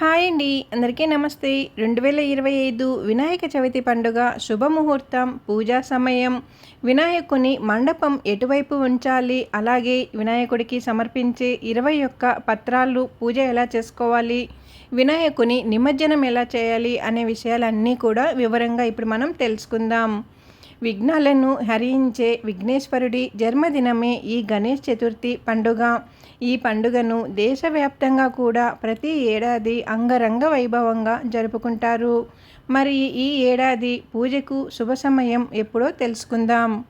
Hi అండి. అందరికీ నమస్తే. రెండు వేల ఇరవై ఐదు వినాయక చవితి పండుగ శుభముహూర్తం పూజా సమయం. వినాయకుని మండపం ఎటువైపు ఉంచాలి? అలాగే వినాయకుడికి సమర్పించే ఇరవై ఒక్క పత్రాలు పూజ ఎలా చేసుకోవాలి? వినాయకుని నిమజ్జనం ఎలా చేయాలి? అనే విషయాలన్నీ కూడా వివరంగా ఇప్పుడు మనం తెలుసుకుందాం. విఘ్నాలను హరించే విఘ్నేశ్వరుడి జన్మదినమే ఈ గణేష్ చతుర్థి పండుగ. ఈ పండుగను దేశవ్యాప్తంగా కూడా ప్రతి ఏడాది అంగరంగ వైభవంగా జరుపుకుంటారు. మరి ఈ ఏడాది పూజకు శుభ సమయం ఎప్పుడో తెలుసుకుందాం.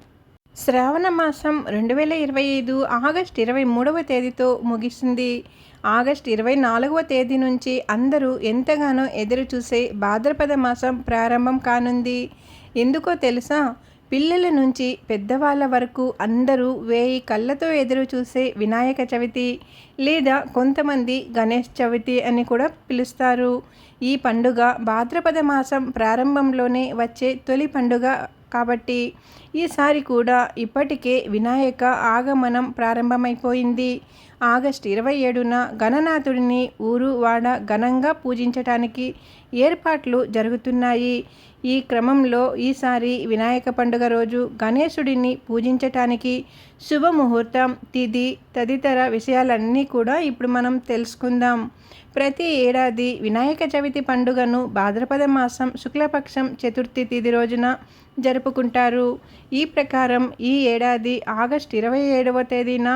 శ్రావణ మాసం రెండు వేల ఇరవై ఐదు ఆగస్ట్ ఇరవై మూడవ తేదీతో ముగిసింది. ఆగస్ట్ ఇరవై నాలుగవ తేదీ నుంచి అందరూ ఎంతగానో ఎదురు చూసే భాద్రపద మాసం ప్రారంభం కానుంది. ఎందుకో తెలుసా? పిల్లల నుంచి పెద్దవాళ్ళ వరకు అందరూ వేయి కళ్ళతో ఎదురు చూసే వినాయక చవితి లేదా కొంతమంది గణేష్ చవితి అని కూడా పిలుస్తారు. ఈ పండుగ భాద్రపద మాసం ప్రారంభంలోనే వచ్చే తొలి పండుగ కాబట్టి ఈసారి కూడా ఇప్పటికే వినాయక ఆగమనం ప్రారంభమైపోయింది. ఆగస్ట్ ఇరవై ఏడున గణనాథుడిని ఊరు వాడ ఘనంగా పూజించటానికి ఏర్పాట్లు జరుగుతున్నాయి. ఈ క్రమంలో ఈసారి వినాయక పండుగ రోజు గణేశుడిని పూజించటానికి శుభముహూర్తం తిథి తదితర విషయాలన్నీ కూడా ఇప్పుడు మనం తెలుసుకుందాం. ప్రతి ఏడాది వినాయక చవితి పండుగను భాద్రపద మాసం శుక్లపక్షం చతుర్థి తిథి రోజున జరుపుకుంటారు. ఈ ప్రకారం ఈ ఏడాది ఆగస్ట్ ఇరవై ఏడవ తేదీన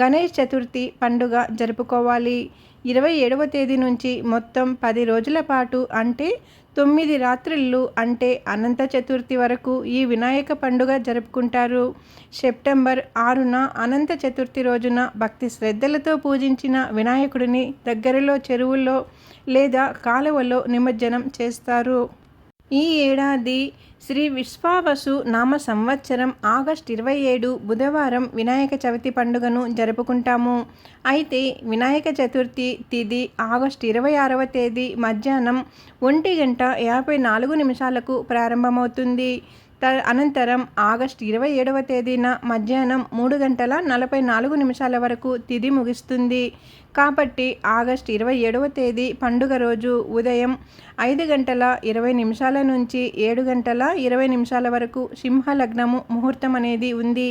గణేష్ చతుర్థి పండుగ జరుపుకోవాలి. ఇరవై ఏడవ తేదీ నుంచి మొత్తం పది రోజుల పాటు అంటే తొమ్మిది రాత్రిళ్ళు అంటే అనంత చతుర్థి వరకు ఈ వినాయక పండుగ జరుపుకుంటారు. సెప్టెంబర్ ఆరున అనంత చతుర్థి రోజున భక్తి శ్రద్ధలతో పూజించిన వినాయకుడిని దగ్గరలో చెరువుల్లో లేదా కాలువలో నిమజ్జనం చేస్తారు. ఈ ఏడాది శ్రీ విశ్వావసు నామ సంవత్సరం ఆగస్ట్ ఇరవై ఏడు బుధవారం వినాయక చవితి పండుగను జరుపుకుంటాము. అయితే వినాయక చతుర్థి తిది ఆగస్ట్ ఇరవై ఆరవ తేదీ మధ్యాహ్నం ఒంటి గంట యాభై నాలుగు నిమిషాలకు ప్రారంభమవుతుంది. త అనంతరం ఆగస్ట్ ఇరవై ఏడవ తేదీన మధ్యాహ్నం మూడు గంటల నలభై నాలుగు నిమిషాల వరకు తిది ముగిస్తుంది. కాబట్టి ఆగస్ట్ ఇరవై ఏడవ తేదీ పండుగ రోజు ఉదయం ఐదు గంటల ఇరవై నిమిషాల నుంచి ఏడు గంటల ఇరవై నిమిషాల వరకు సింహలగ్నము ముహూర్తం అనేది ఉంది.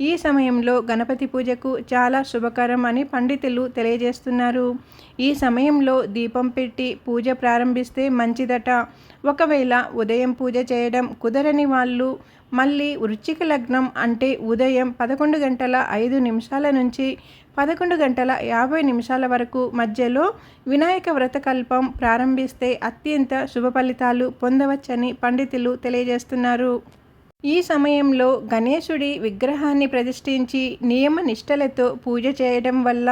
ఈ సమయంలో గణపతి పూజకు చాలా శుభకరం అని పండితులు తెలియజేస్తున్నారు. ఈ సమయంలో దీపం పెట్టి పూజ ప్రారంభిస్తే మంచిదట. ఒకవేళ ఉదయం పూజ చేయడం కుదరని వాళ్ళు మళ్ళీ వృచ్చిక లగ్నం అంటే ఉదయం పదకొండు గంటల ఐదు నిమిషాల నుంచి పదకొండు గంటల యాభై నిమిషాల వరకు మధ్యలో వినాయక వ్రతకల్పం ప్రారంభిస్తే అత్యంత శుభ ఫలితాలు పొందవచ్చని పండితులు తెలియజేస్తున్నారు. ఈ సమయంలో గణేశుడి విగ్రహాన్ని ప్రతిష్ఠించి నియమ నిష్టలతో పూజ చేయడం వల్ల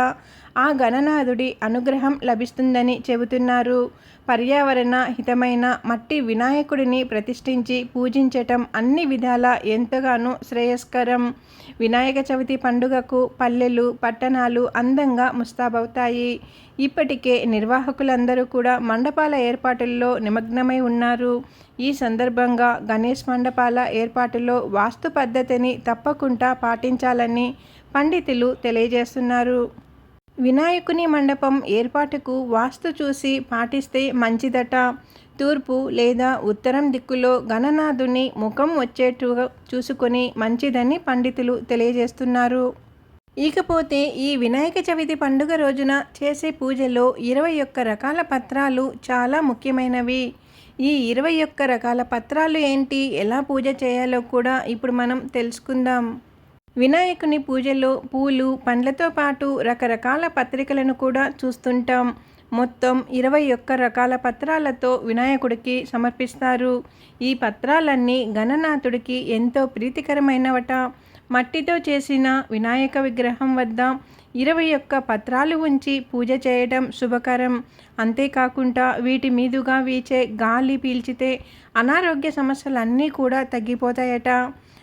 ఆ గణనాథుడి అనుగ్రహం లభిస్తుందని చెబుతున్నారు. పర్యావరణ హితమైన మట్టి వినాయకుడిని ప్రతిష్ఠించి పూజించటం అన్ని విధాల ఎంతగానో శ్రేయస్కరం. వినాయక చవితి పండుగకు పల్లెలు పట్టణాలు అందంగా ముస్తాబవుతాయి. ఇప్పటికే నిర్వాహకులందరూ కూడా మండపాల ఏర్పాటుల్లో నిమగ్నమై ఉన్నారు. ఈ సందర్భంగా గణేష్ మండపాల ఏర్పాటులో వాస్తు పద్ధతిని తప్పకుండా పాటించాలని పండితులు తెలియజేస్తున్నారు. వినాయకుని మండపం ఏర్పాటుకు వాస్తు చూసి పాటిస్తే మంచిదట. తూర్పు లేదా ఉత్తరం దిక్కులో గణనాథుని ముఖం వచ్చేట్టుగా చూసుకొని మంచిదని పండితులు తెలియజేస్తున్నారు. ఇకపోతే ఈ వినాయక చవితి పండుగ రోజున చేసే పూజలో ఇరవై ఒక్క రకాల పత్రాలు చాలా ముఖ్యమైనవి. ఈ ఇరవై ఒక్క రకాల పత్రాలు ఏంటి? ఎలా పూజ చేయాలో కూడా ఇప్పుడు మనం తెలుసుకుందాం. వినాయకుని పూజలో పూలు పండ్లతో పాటు రకరకాల పత్రికలను కూడా చూస్తుంటాం. మొత్తం ఇరవై ఒక్క రకాల పత్రాలతో వినాయకుడికి సమర్పిస్తారు. ఈ పత్రాలన్నీ గణనాథుడికి ఎంతో ప్రీతికరమైనవట. మట్టితో చేసిన వినాయక విగ్రహం వద్ద ఇరవై ఒక్క పత్రాలు ఉంచి పూజ చేయడం శుభకరం. అంతేకాకుండా వీటి మీదుగా వీచే గాలి పీల్చితే అనారోగ్య సమస్యలన్నీ కూడా తగ్గిపోతాయట.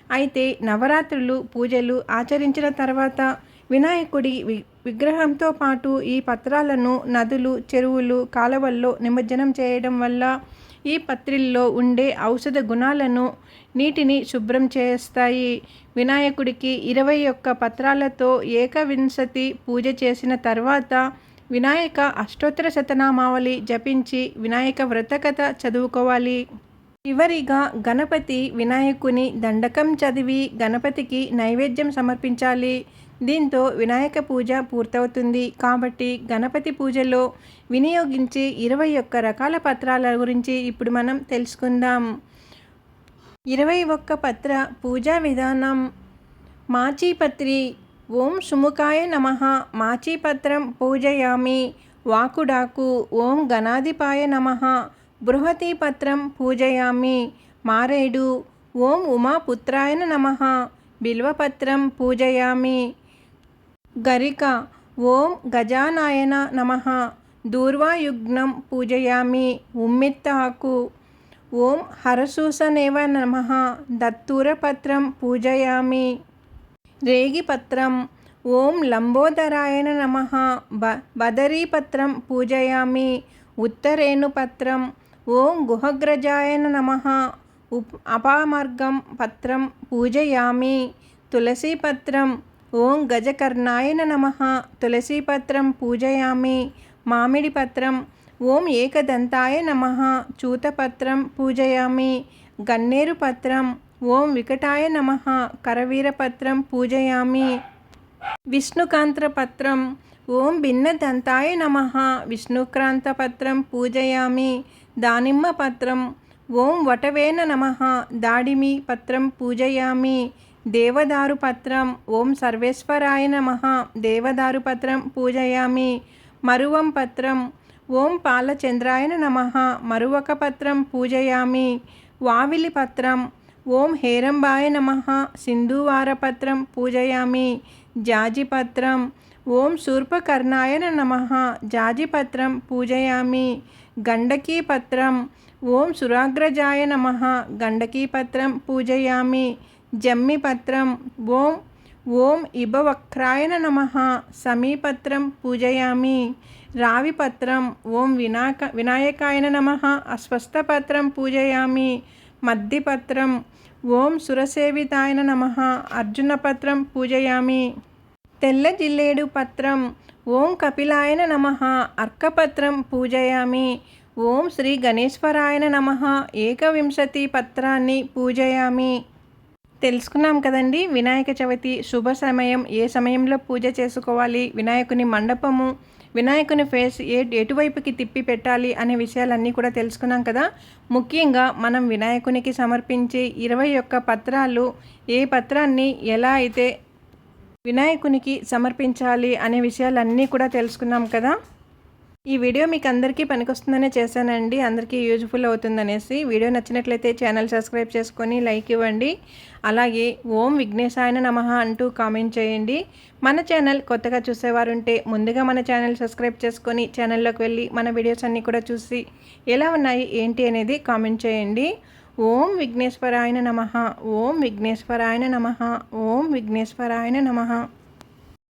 అయితే నవరాత్రులు పూజలు ఆచరించిన తర్వాత వినాయకుడి విగ్రహంతో పాటు ఈ పత్రాలను నదులు చెరువులు కాలువల్లో నిమజ్జనం చేయడం వల్ల ఈ పత్రిల్లో ఉండే ఔషధ గుణాలను నీటిని శుభ్రం చేస్తాయి. వినాయకుడికి ఇరవై ఒక్క పత్రాలతో ఏకవింశతి పూజ చేసిన తర్వాత వినాయక అష్టోత్తర శతనామావళి జపించి వినాయక వ్రతకథ చదువుకోవాలి. చివరిగా గణపతి వినాయకుని దండకం చదివి గణపతికి నైవేద్యం సమర్పించాలి. దీంతో వినాయక పూజ పూర్తవుతుంది. కాబట్టి గణపతి పూజలో వినియోగించే ఇరవై ఒక్క రకాల పత్రాల గురించి ఇప్పుడు మనం తెలుసుకుందాం. ఇరవై ఒక్క పత్ర పూజా విధానం. మాచీపత్రి. ఓం సుముఖాయ నమ. మాచిపత్రం పూజయామి. వాకుడాకు. ఓం గణాధిపాయ నమ. బృహతి పత్రం పూజయామి. మారేడు. ఓం ఉమాపుత్రాయన నమ. బిల్వపత్రం పూజయామి. గరిక. ఓం గజానాయన నమ. దూర్వాయుగ్నం పూజయామి. ఉమ్మిత్తాకు. ఓం హరసూసనేవ నమ. దత్తూరపత్రం పూజయామి. రేగిపత్రం ఓం లంబోదరాయన నమ. బ బదరీపత్రం పూజయామి. ఉత్తరేణుపత్రం ఓం గుహగ్రజాయన నమ. ఉప్ అపామర్గం పత్రం పూజయామి. తులసీపత్రం ఓం గజకర్ణాయన నమ. తులసీపత్రం పూజయామి. మామిడి పత్రం ఓం ఏకదంతాయ నమ. చూతపత్రం పూజయామి. గన్నేరు పత్రం ఓం వికటాయ నమ. కరవీరపత్రం పూజయామి. విష్ణుకాంత్రపత్రం ఓం భిన్నదంతాయ నమ. విష్ణుక్రాంతపత్రం పూజయామి. దానిమ్మ పత్రం. ఓం వటవేన నమ. దాడిమి పత్రం పూజయామి. దేవదారు పత్రం. ఓం సర్వేశ్వరాయ నమ. దేవదారు పత్రం పూజయామి. మరువం పత్రం. ఓం పాలచంద్రాయన నమ. మరువక పత్రం పూజయామి. వావిలి పత్రం. ఓం హేరంబాయ నమ. సింధువారపత్రం పూజయామి. జాజిపత్రం ఓం శూర్పకర్ణాయన నమ. జాజిపత్రం పూజయామి. గండకీపత్రం ఓం సురాగ్రజాయ నమ. గండకీపత్రం పూజయామి. జమ్మిపత్రం ఓం. ఓం ఇభవక్రాయన నమ. సమీపత్రం పూజయామి. రావిపత్రం ఓం వినాక వినాయకాయన నమ. అస్వస్థపత్రం పూజయామి. మద్దిపత్రం ఓం సురసేవితాయన నమ. అర్జునపత్రం పూజయామి. తెల్ల జిల్లేడు పత్రం ఓం కపిలాయన నమ అర్కపత్రం పూజయామి. ఓం శ్రీ గణేశ్వరాయన నమ ఏకవింశతి పత్రాన్ని పూజయామి. తెలుసుకున్నాం కదండి వినాయక చవితి శుభ సమయం ఏ సమయంలో పూజ చేసుకోవాలి వినాయకుని మండపము వినాయకుని ఫేస్ ఏ ఎటువైపుకి తిప్పి పెట్టాలి అనే విషయాలన్నీ కూడా తెలుసుకున్నాం కదా. ముఖ్యంగా మనం వినాయకునికి సమర్పించే ఇరవై ఒక్క పత్రాలు ఏ పత్రాన్ని ఎలా అయితే వినాయకునికి సమర్పించాలి అనే విషయాలన్నీ కూడా తెలుసుకున్నాం కదా. ఈ వీడియో మీకు అందరికీ పనికొస్తుందనే చేశానండి. అందరికీ యూజ్ఫుల్ అవుతుందనేసి. వీడియో నచ్చినట్లయితే ఛానల్ సబ్స్క్రైబ్ చేసుకొని లైక్ ఇవ్వండి. అలాగే ఓం విఘ్నేశాయన నమ అంటూ కామెంట్ చేయండి. మన ఛానల్ కొత్తగా చూసేవారుంటే ముందుగా మన ఛానల్ సబ్స్క్రైబ్ చేసుకొని ఛానల్లోకి వెళ్ళి మన వీడియోస్ అన్నీ కూడా చూసి ఎలా ఉన్నాయి ఏంటి అనేది కామెంట్ చేయండి. ఓం విఘ్నేశ్వరాయన నమ ఓం విఘ్నేశ్వరాయన నమ ఓం విఘ్నేశ్వరాయన నమ